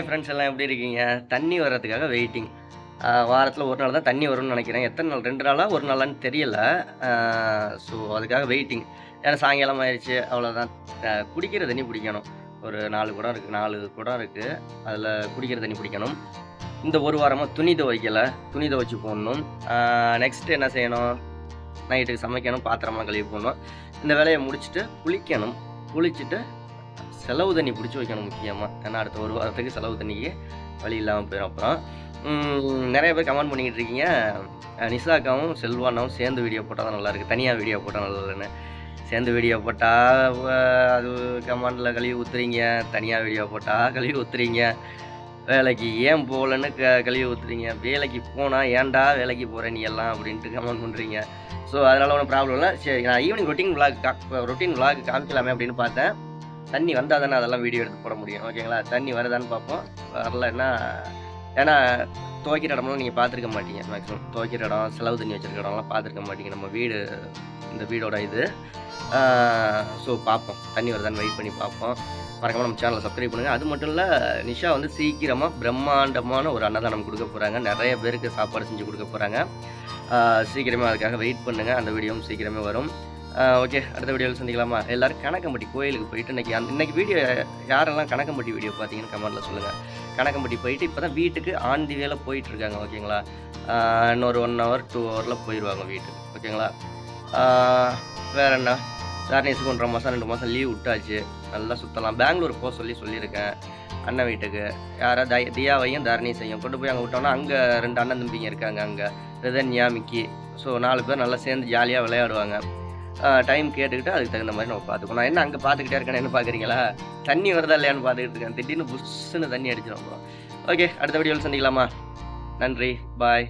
Friends எல்லாம் எப்படி இருக்கீங்க? தண்ணி வர்றதுக்காக வெயிட்டிங் வாரத்தில் ஒரு நாள் தான் தண்ணி வரும்னு நினைக்கிறேன். எத்தனை நாள்? ரெண்டு நாளாக ஒரு நாளான்னு தெரியல. ஸோ அதுக்காக வெயிட்டிங் ஏன்னா சாயங்காலம் ஆயிடுச்சு அவ்வளோதான் குடிக்கிற தண்ணி பிடிக்கணும் ஒரு நாலு குடம் இருக்குது நாலு குடம் இருக்குது அதில் குடிக்கிற தண்ணி பிடிக்கணும் இந்த ஒரு வாரமாக துணி துவைக்கலை. துணி துவைச்சி போடணும். நெக்ஸ்ட்டு என்ன செய்யணும்? நைட்டுக்கு சமைக்கணும். பாத்திரம்லாம் கழுவி போடணும். இந்த வேலையை முடிச்சுட்டு குளிக்கணும். குளிச்சுட்டு செலவு தண்ணி பிடிச்சி வைக்கணும் முக்கியமாக ஏன்னா அடுத்த ஒரு வாரத்துக்கு செலவு தண்ணிக்கு வழி இல்லாமல் போயிடும் அப்புறம். நிறைய பேர் கமெண்ட் பண்ணிக்கிட்டு இருக்கீங்க. நிஷாக்காவும் செல்வானாவும் சேர்ந்து வீடியோ போட்டால் தான் நல்லாயிருக்கு தனியாக வீடியோ போட்டால் நல்லா இல்லைன்னு. சேர்ந்து வீடியோ போட்டால் அது கமெண்டில் கழுவி ஊற்றுறீங்க தனியாக வீடியோ போட்டால் கழுவி ஊற்றுறீங்க வேலைக்கு ஏன் போகலன்னு க கழுவி ஊற்றுறீங்க வேலைக்கு போனால் ஏன்டா வேலைக்கு போகிற நீ எல்லாம் அப்படின்ட்டு கமெண்ட் பண்ணுறீங்க ஸோ அதனால் ஒன்றும் ப்ராப்ளம் இல்லை. சரி நான் ஈவினிங் ரொட்டீன் விளாக் கா ரொட்டீன் விளாக் காமிக்கலாமே அப்படின்னு பார்த்தேன். தண்ணி வந்தால் தானே அதெல்லாம் வீடியோ எடுத்து போட முடியும். ஓகேங்களா தண்ணி வருதான்னு பார்ப்போம். வரலன்னா ஏன்னா துவைக்கிற இடம்லாம் நீங்கள் பார்த்துருக்க மாட்டீங்க. மேக்ஸிமம் துவைக்கிற இடம் செலவு தண்ணி வச்சுருக்க இடம்லாம் பார்த்துருக்க மாட்டீங்க. நம்ம வீடு இந்த வீடோட இது. ஸோ பார்ப்போம். தண்ணி வருதான்னு வெயிட் பண்ணி பார்ப்போம். மறக்காமல் நம்ம சேனலை சப்ஸ்கிரைப் பண்ணுங்கள் அது மட்டும் இல்லை நிஷா வந்து சீக்கிரமாக பிரம்மாண்டமான ஒரு அன்னதானம் கொடுக்க போகிறாங்க நிறைய பேருக்கு சாப்பாடு செஞ்சு கொடுக்க போகிறாங்க சீக்கிரமே அதுக்காக வெயிட் பண்ணுங்கள் அந்த வீடியோவும் சீக்கிரமே வரும். ஓகே அடுத்த வீடியோவில் சந்திக்கலாமா? எல்லோரும் கணக்கம்பட்டி கோயிலுக்கு போயிட்டு இன்னைக்கு அந்த வீடியோ யாரெல்லாம் கணக்கம்பட்டி வீடியோ பார்த்தீங்கன்னு கமெண்ட்டில் சொல்லுங்கள் கணக்கம்பட்டி போயிட்டு இப்போ தான் வீட்டுக்கு ஆன் தி வேல இருக்காங்க ஓகேங்களா இன்னொரு ஒன் ஹவர் டூ ஹவரில் போயிடுவாங்க வீட்டுக்கு ஓகேங்களா? வேறு வேற என்ன? தாரணேஸுக்கு ஒன்றரை மாதம் ரெண்டு மாதம் லீவ் விட்டாச்சு. நல்லா சுற்றலாம் பெங்களூர் போக சொல்லி சொல்லியிருக்கேன் அண்ணன் வீட்டுக்கு. யாரா தய தியாவையும் தரணிசையும் கொண்டு போய் அங்கே விட்டோம்னா அங்கே ரெண்டு அண்ணன் தம்பிங்க இருக்காங்க அங்கே ரிதன்யா மிக்கி. ஸோ நாலு பேர் நல்லா சேர்ந்து ஜாலியாக விளையாடுவாங்க. டைம் கேட்டுக்கிட்டு அதுக்கு தகுந்த மாதிரி நம்ம பார்த்துக்கணும். நான் என்ன அங்கே பார்த்துக்கிட்டே இருக்கேன் என்ன பார்க்குறீங்களா? தண்ணி வருதா இல்லையான்னு பார்த்துக்கிட்டு இருக்கேன். திடீர்னு புஷ்ஷுன்னு தண்ணி அடிச்சிடும் ஓகே அடுத்த வீடியோவில் சந்திக்கலாமா? நன்றி. பாய்